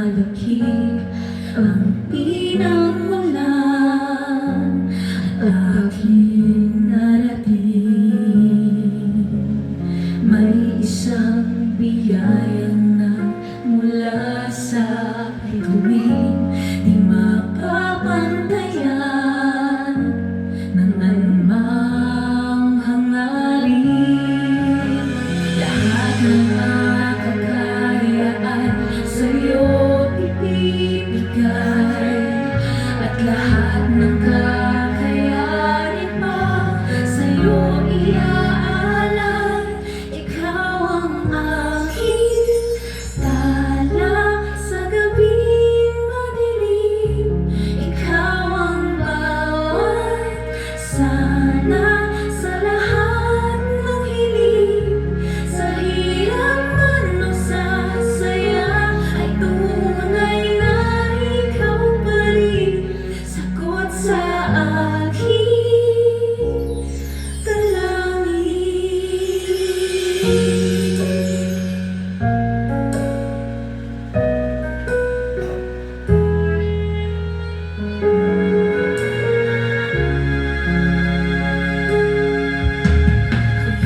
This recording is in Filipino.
malaki ang pinag lahat ng